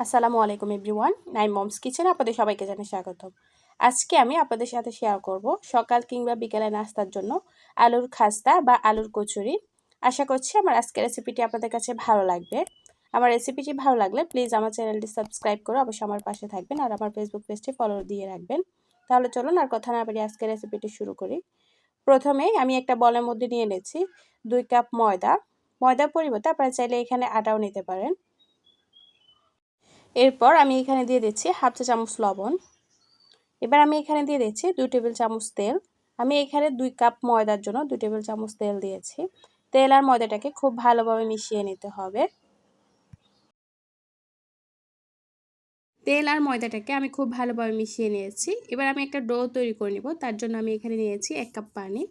আসসালামু আলাইকুম এভরিওয়ান নাই মমস কিচেন আপনাদের সবাইকে জানাই স্বাগতম। আজকে আমি আপনাদের সাথে শেয়ার করব সকাল কিংবা বিকেলে নাস্তার জন্য আলুর খাস্তা বা আলুর কচুরি। আশা করছি আমার আজকের রেসিপিটি আপনাদের কাছে ভালো লাগবে। আমার রেসিপিটি ভালো লাগলে প্লিজ আমার চ্যানেলটি সাবস্ক্রাইব করে অবশ্যই আমার পাশে থাকবেন আর আমার ফেসবুক পেজটি ফলো দিয়ে রাখবেন। তাহলে চলুন আর কথা না পারি আজকের রেসিপিটি শুরু করি। প্রথমেই আমি একটা বলের মধ্যে নিয়ে নিয়েছি দুই কাপ ময়দা। ময়দার পরিবর্তে আপনারা চাইলে এখানে আটাও নিতে পারেন। এরপর আমি এখানে দিয়ে দিচ্ছি হাফ চা চামচ লবণ। এবার আমি এখানে দিয়ে দিচ্ছি দুই টেবিল চামচ তেল। আমি এখানে দুই কাপ ময়দার জন্য দুই টেবিল চামচ তেল দিয়েছি। তেল আর ময়দাটাকে খুব ভালোভাবে মিশিয়ে নিতে হবে। তেল আর ময়দাটাকে আমি খুব ভালোভাবে মিশিয়ে নিয়েছি। এবার আমি একটা ডো তৈরি করে নিব। তার জন্য আমি এখানে নিয়েছি এক কাপ পানি।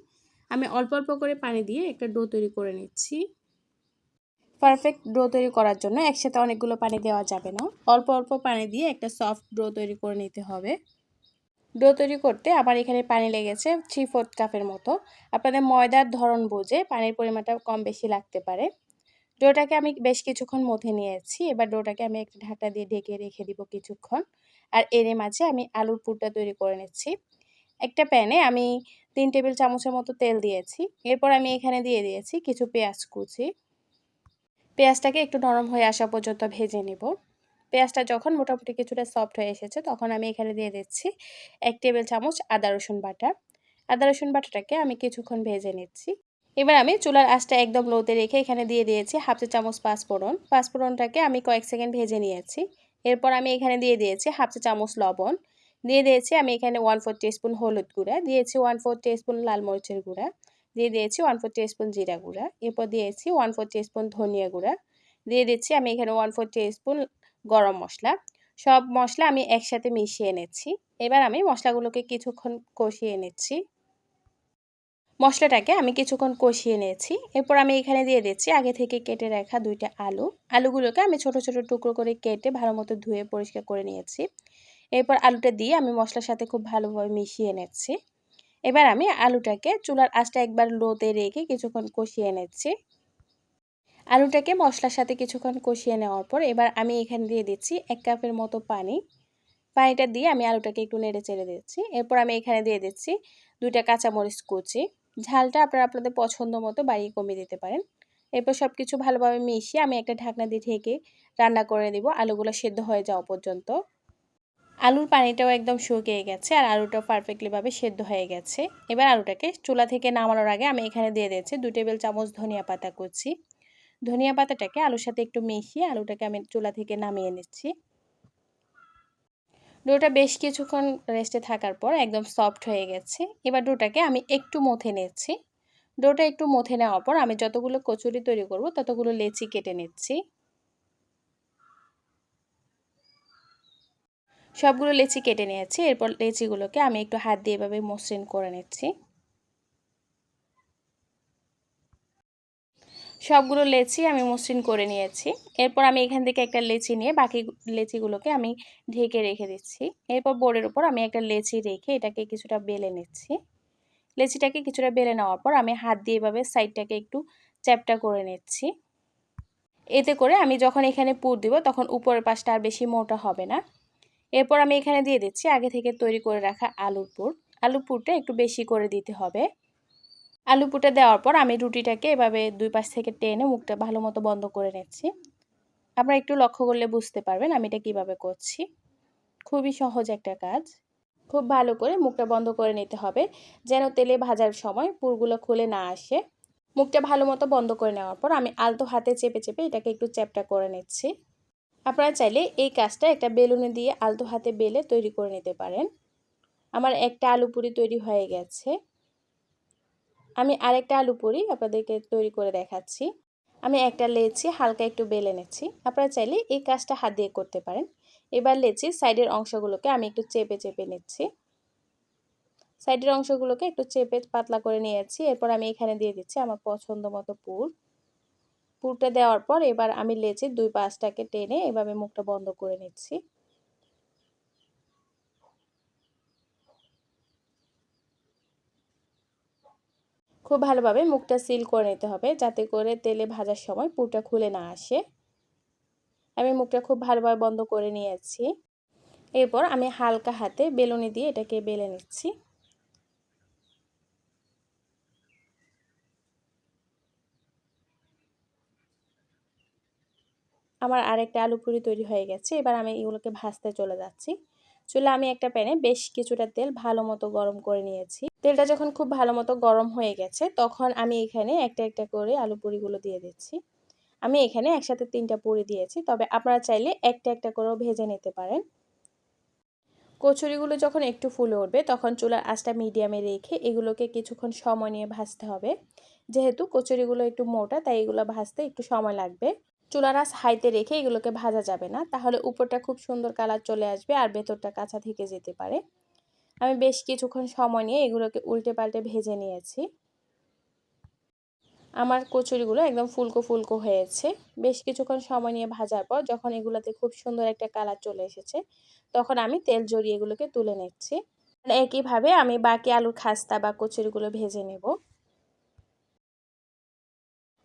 আমি অল্প অল্প করে পানি দিয়ে একটা ডো তৈরি করে নিচ্ছি। পারফেক্ট ডো তৈরি করার জন্য একসাথে অনেকগুলো পানি দেওয়া যাবে না। অল্প অল্প পানি দিয়ে একটা সফট ডো তৈরি করে নিতে হবে। ডো তৈরি করতে আমার এখানে পানি লেগেছে থ্রি ফোর্থ কাপের মতো। আপনাদের ময়দার ধরন বুঝে, পানির পরিমাণটা কম বেশি লাগতে পারে। ডোটাকে আমি বেশ কিছুক্ষণ মধ্যে নিয়েছি, এবার ডোটাকে আমি একটা ঢাকা দিয়ে ঢেকে রেখে দিব কিছুক্ষণ। আর এর মাঝে আমি আলুর পুরটা তৈরি করে নিচ্ছি। একটা প্যানে আমি তিন টেবিল চামচের মতো তেল দিয়েছি। এরপর আমি এখানে দিয়ে দিয়েছি কিছু পেঁয়াজ কুচি। পেঁয়াজটাকে একটু নরম হয়ে আসা পর্যন্ত ভেজে নেব। পেঁয়াজটা যখন মোটামুটি কিছুটা সফট হয়ে এসেছে, তখন আমি এখানে দিয়ে দিচ্ছি এক টেবিল চামচ আদা, রসুন বাটা। আদা, রসুন বাটাটাকে আমি কিছুক্ষণ ভেজে নিচ্ছি। এবার আমি চুলার আঁচটা একদম লোতে রেখে এখানে দিয়ে দিয়েছি হাফ চা চামচ পাঁচফোড়ন। পাঁচফোড়নটাকে আমি কয়েক সেকেন্ড ভেজে নিয়েছি। এরপর আমি এখানে দিয়ে দিয়েছি হাফ চা চামচ লবণ। দিয়ে দিয়েছি আমি এখানে ওয়ান ফোর টিস্পুন হলুদ গুঁড়া। দিয়েছি ওয়ান ফোর টিস্পুন লাল মরিচের গুঁড়া। দিয়ে দিয়েছি ওয়ান ফোর স্পুন জিরা গুঁড়া। এরপর দিয়েছি ওয়ান ফোর স্পুন ধনিয়া গুঁড়া। দিয়ে দিচ্ছি আমি এখানে ওয়ান ফোর স্পুন গরম মশলা। সব মশলা আমি একসাথে মিশিয়ে নিচ্ছি। এবার আমি মশলাগুলোকে কিছুক্ষণ কষিয়ে নিচ্ছি। মশলাটাকে আমি কিছুক্ষণ কষিয়ে নিয়েছি। এরপর আমি এখানে দিয়ে দিচ্ছি আগে থেকে কেটে রাখা দুইটা আলু। আলুগুলোকে আমি ছোট ছোট টুকরো করে কেটে ভালো মতো ধুয়ে পরিষ্কার করে নিয়েছি। এরপর আলুটা দিয়ে আমি মশলার সাথে খুব ভালোভাবে মিশিয়ে নিচ্ছি। এবার আমি আলুটাকে চুলার আঁচটা একবার লোতে রেখে কিছুক্ষণ কষিয়ে নিচ্ছি। আলুটাকে মশলার সাথে কিছুক্ষণ কষিয়ে নেওয়ার পর এবার আমি এখানে দিয়ে দিচ্ছি এক কাপের মতো পানি। পানিটা দিয়ে আমি আলুটাকে একটু নেড়ে চেড়ে দিচ্ছি। এরপর আমি এখানে দিয়ে দিচ্ছি দুইটা কাঁচামরিচ কুচি। ঝালটা আপনারা আপনাদের পছন্দ মতো বাড়িয়ে কমিয়ে দিতে পারেন। এরপর সব কিছু ভালোভাবে মিশিয়ে আমি একটা ঢাকনা দিয়ে ঢেকে রান্না করে দেব আলুগুলো সেদ্ধ হয়ে যাওয়া পর্যন্ত। আলুর পানিটাও একদম শুকিয়ে গেছে আর আলুটাও পারফেক্টলিভাবে সেদ্ধ হয়ে গেছে। এবার আলুটাকে চুলা থেকে নামানোর আগে আমি এখানে দিয়ে দিয়েছি দু টেবিল চামচ ধনিয়া পাতা কুচি। ধনিয়া পাতাটাকে আলুর সাথে একটু মিশিয়ে আলুটাকে আমি চুলা থেকে নামিয়ে নিচ্ছি। ডোটা বেশ কিছুক্ষণ রেস্টে থাকার পর একদম সফট হয়ে গেছে। এবার ডোটাকে আমি একটু মথে নিচ্ছি। ডোটা একটু মথে নেওয়ার পর আমি যতগুলো কচুরি তৈরি করব ততগুলো লেচি কেটে নিচ্ছি। সবগুলো লেচি কেটে নিয়েছি, এরপর লেচিগুলোকে আমি একটু হাত দিয়ে এভাবে মসৃণ করে নিচ্ছি। সবগুলো লেচি আমি মসৃণ করে নিয়েছি। এরপর আমি এখান থেকে একটা লেচি নিয়ে বাকি লেচিগুলোকে আমি ঢেকে রেখে দিচ্ছি। এরপর বোর্ডের উপর আমি একটা লেচি রেখে এটাকে কিছুটা বেলে নিচ্ছি। লেচিটাকে কিছুটা বেলে নেওয়ার পর আমি হাত দিয়ে এভাবে সাইডটাকে একটু চ্যাপটা করে নিচ্ছি। এতে করে আমি যখন এখানে পুর দিব তখন উপরের পাশটা আর বেশি মোটা হবে না। এরপর আমি এখানে দিয়ে দিচ্ছি আগে থেকে তৈরি করে রাখা আলুর পুর। আলু পুরটা একটু বেশি করে দিতে হবে। আলু পুরটা দেওয়ার পর আমি রুটিটাকে এভাবে দুই পাশ থেকে টেনে মুখটা ভালো মতো বন্ধ করে নিচ্ছি। আপনারা একটু লক্ষ্য করলে বুঝতে পারবেন আমি এটা কীভাবে করছি। খুবই সহজ একটা কাজ। খুব ভালো করে মুখটা বন্ধ করে নিতে হবে, যেন তেলে ভাজার সময় পুরগুলো খুলে না আসে। মুখটা ভালো মতো বন্ধ করে নেওয়ার পর আমি আলতো হাতে চেপে চেপে এটাকে একটু চ্যাপটা করে নিচ্ছি। আপনারা চাইলে এই কাজটা একটা বেলুনে দিয়ে আলতো হাতে বেলে তৈরি করে নিতে পারেন। আমার একটা আলু পুরি তৈরি হয়ে গেছে। আমি আরেকটা আলু পুরি আপনাদেরকে তৈরি করে দেখাচ্ছি। আমি একটা লেচি হালকা একটু বেলে নেছি আপনারা চাইলে এই কাজটা হাত দিয়ে করতে পারেন। এবার লেচি সাইডের অংশগুলোকে আমি একটু চেপে চেপে নিচ্ছি। সাইডের অংশগুলোকে একটু চেপে পাতলা করে নিয়েছি। এরপর আমি এখানে দিয়ে দিচ্ছি আমার পছন্দ মতো পুর। পুরটা দেওয়ার পর এবার আমি লেচে দুই পাশটাকে টেনে এভাবে মুখটা বন্ধ করে নিচ্ছি। খুব ভালোভাবে মুখটা সিল করে নিতে হবে যাতে করে তেলে ভাজার সময় পুরটা খুলে না আসে। আমি মুখটা খুব ভালোভাবে বন্ধ করে নিয়েছি। এরপর আমি হালকা হাতে বেলুনি দিয়ে এটাকে বেলে নিচ্ছি। আমার আরেকটা আলু পুরি তৈরি হয়ে গেছে। এবার আমি এগুলোকে ভাজতে চলে যাচ্ছি। চুলে আমি একটা প্যানে বেশ কিছুটা তেল ভালো মতো গরম করে নিয়েছি। তেলটা যখন খুব ভালো মতো গরম হয়ে গেছে, তখন আমি এখানে একটা একটা করে আলু পুরিগুলো দিয়ে দিচ্ছি। আমি এখানে একসাথে তিনটা পুরি দিয়েছি, তবে আপনারা চাইলে একটা একটা করেও ভেজে নিতে পারেন। কচুরিগুলো যখন একটু ফুলে উঠবে, তখন চুলার আঁচটা মিডিয়ামে রেখে এগুলোকে কিছুক্ষণ সময় নিয়ে ভাজতে হবে। যেহেতু কচুরিগুলো একটু মোটা, তাই এগুলো ভাজতে একটু সময় লাগবে। চুলার আঁচ হাইতে রেখে এগুলোকে ভাজা যাবে না। তাহলে উপরটা খুব সুন্দর কালার চলে আসবে আর ভেতরটা কাঁচা থেকে যেতে পারে। আমি বেশ কিছুক্ষণ সময় নিয়ে এগুলোকে উল্টে পাল্টে ভেজে নিয়েছি। আমার কচুরিগুলো একদম ফুলকো ফুলকো হয়েছে। বেশ কিছুক্ষণ সময় নিয়ে ভাজার পর যখন এগুলোতে খুব সুন্দর একটা কালার চলে এসেছে, তখন আমি তেল জড়িয়ে এগুলোকে তুলে নিচ্ছি। একইভাবে আমি বাকি আলুর খাস্তা বা কচুরিগুলো ভেজে নেব।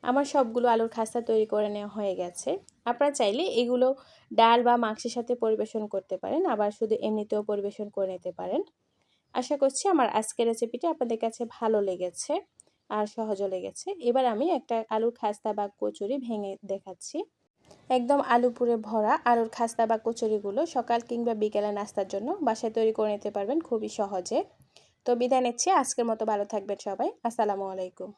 আমার সবগুলো আলুর খাস্তা তৈরি করে নেওয়া হয়ে গেছে। আপনারা চাইলে এগুলো ডাল বা মাংসের সাথে পরিবেশন করতে পারেন, আবার শুধু এমনিতেও পরিবেশন করে নিতে পারেন। আশা করছি আমার আজকের রেসিপিটি আপনাদের কাছে ভালো লেগেছে আর সহজও লেগেছে। এবার আমি একটা আলুর খাস্তা বা কচুরি ভেঙে দেখাচ্ছি। একদম আলু পুরে ভরা আলুর খাস্তা বা কচুরিগুলো সকাল কিংবা বিকেলে নাস্তার জন্য বাসায় তৈরি করে নিতে পারবেন খুবই সহজে। তো বিদায় নিচ্ছি, আজকের মতো ভালো থাকবেন সবাই। আসসালামু আলাইকুম।